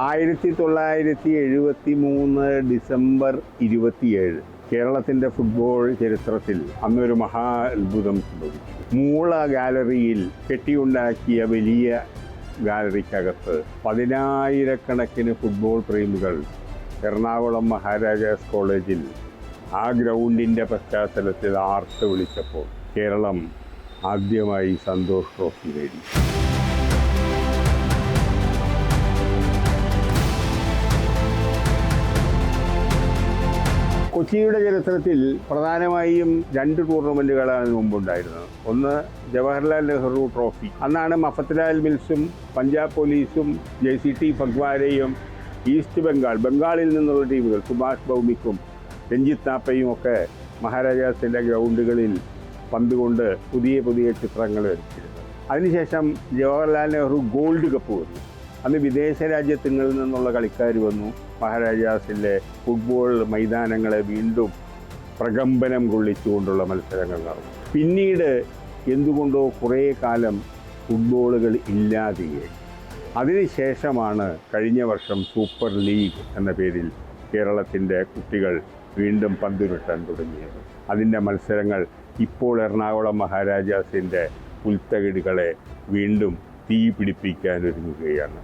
ആയിരത്തി തൊള്ളായിരത്തി എഴുപത്തി മൂന്ന് ഡിസംബർ ഇരുപത്തിയേഴ് കേരളത്തിന്റെ ഫുട്ബോൾ ചരിത്രത്തിൽ അന്നൊരു മഹാ അത്ഭുതം സംഭവിച്ചു. മൂള ഗാലറിയിൽ കെട്ടിയുണ്ടാക്കിയ വലിയ ഗാലറിക്കകത്ത് പതിനായിരക്കണക്കിന് ഫുട്ബോൾ പ്രേമികൾ എറണാകുളം മഹാരാജാസ് കോളേജിൽ ആ ഗ്രൗണ്ടിന്റെ പശ്ചാത്തലത്തിൽ ആർത്ത് വിളിച്ചപ്പോൾ കേരളം ആദ്യമായി സന്തോഷ് ട്രോഫി നേടി. കൊച്ചിയുടെ ചരിത്രത്തിൽ പ്രധാനമായും രണ്ട് ടൂർണമെന്റുകളാണ് മുമ്പുണ്ടായിരുന്നത്. ഒന്ന് ജവഹർലാൽ നെഹ്റു ട്രോഫി. അന്നാണ് മഫത്ലാൽ മിൽസും പഞ്ചാബ് പോലീസും ജെ സി ടി ഫഗ്വാരയും ഈസ്റ്റ് ബംഗാൾ ബംഗാളിൽ നിന്നുള്ള ടീമുകൾ സുഭാഷ് ഭൗമിക്കും രഞ്ജിത് താപ്പയും ഒക്കെ മഹാരാജാസിന്റെ ഗ്രൗണ്ടുകളിൽ പന്ത് കൊണ്ട് പുതിയ പുതിയ ചിത്രങ്ങൾ വരച്ചിരുന്നു അതിനുശേഷം ജവഹർലാൽ നെഹ്റു ഗോൾഡ് കപ്പ് വന്നു. അന്ന് വിദേശ രാജ്യങ്ങളിൽ നിന്നുള്ള കളിക്കാർ വന്നു. മഹാരാജാസിലെ ഫുട്ബോൾ മൈതാനങ്ങളെ വീണ്ടും പ്രകമ്പനം കൊള്ളിച്ചുകൊണ്ടുള്ള മത്സരങ്ങൾ നടന്നു. പിന്നീട് എന്തുകൊണ്ടോ കുറേ കാലം ഫുട്ബോളുകൾ ഇല്ലാതെയായി. അതിനുശേഷമാണ് കഴിഞ്ഞ വർഷം സൂപ്പർ ലീഗ് എന്ന പേരിൽ കേരളത്തിന്റെ കുട്ടികൾ വീണ്ടും പന്തുരുട്ടാൻ തുടങ്ങിയത്. അതിന്റെ മത്സരങ്ങൾ ഇപ്പോൾ എറണാകുളം മഹാരാജാസിന്റെ പുൽത്തകിടുകളെ വീണ്ടും തീ പിടിപ്പിക്കാൻ ഒരുങ്ങുകയാണ്.